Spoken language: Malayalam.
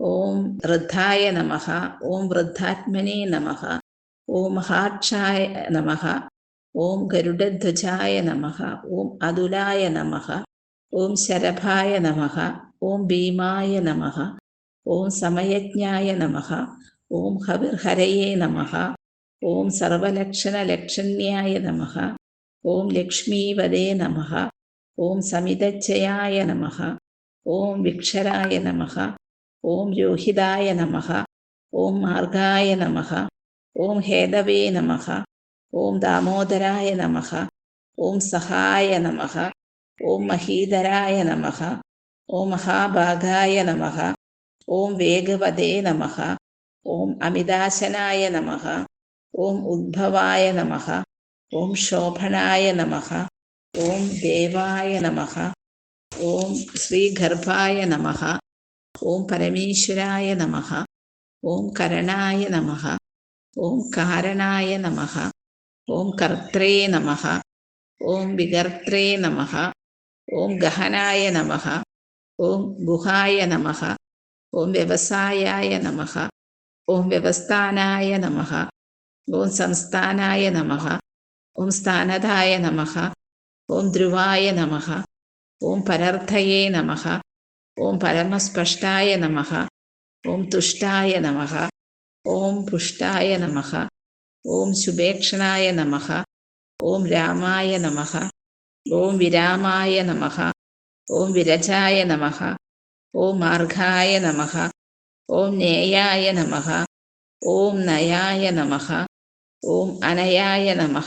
ഓം വൃദ്ധായ നമ ഓം വൃദ്ധാത്മനെ നമ ഓം ഹാക്ഷായ നമ ഓം ഗരുഡധ്വജായ നമ ഓം അതുലായ നമ ഓം ശരഭായ നമ ഓം ഭീമായ നമ ഓം സമയജ്ഞായ നമ ഓം ഹവിർഹരയേ നമ ഓം സർവലക്ഷണലക്ഷണ്യായ നമ ഓം ലക്ഷ്മീവദേ നമ ഓം സമിതജ്ജയായ നമ ഓം വിക്ഷരായ നമ ഓം രോഹിതായ നമ ഓം മാർഗായ നമ ഓം ഹേതവേ നമ ഓം ദാമോദരായ നമ ഓം സഹായ നമ ഓം മഹീധരായ നമ ഓം മഹാഭാഗായ നമ ഓം വേഗവതേ നമ ഓം അമിതാശനായ നമ ഓം ഉദ്ഭവായ നമ ഓം ശോഭനായ നമ ഓം ദേവായ നമ ഓം ശ്രീഗർഭായ നമ ഓം പരമേശ്വരായ നമ ഓം കരണായ നമ ഓം കാരണായ നമ ഓം കർത്രേ നമ ഓം വികർത്രേ നമ ഓം ഗഹനായ നമ ഓം ഗുഹായ നമ ഓം വ്യവസായായ നമ ഓം വ്യവസ്ഥാനായ നമ ഓം സംസ്ഥാനായ നമ ഓം സ്ഥാനതായ നമ ഓം ധ്രുവായ നമ ഓം പരർത്ഥയേ നമ ഓം പരമസ്പഷ്ടായ നമ ഓം തുഷ്ടായ നമ ഓം പുഷ്ടായ നമ ഓം ശുഭേക്ഷണായ നമ ഓം രാമായ നമ ഓം വിരാമായ നമ ഓം വിരജായ നമ ഓം മാർഗായ നമ ഓം നേയായ നമ ഓം നയായ നമ ഓം അനയായ നമ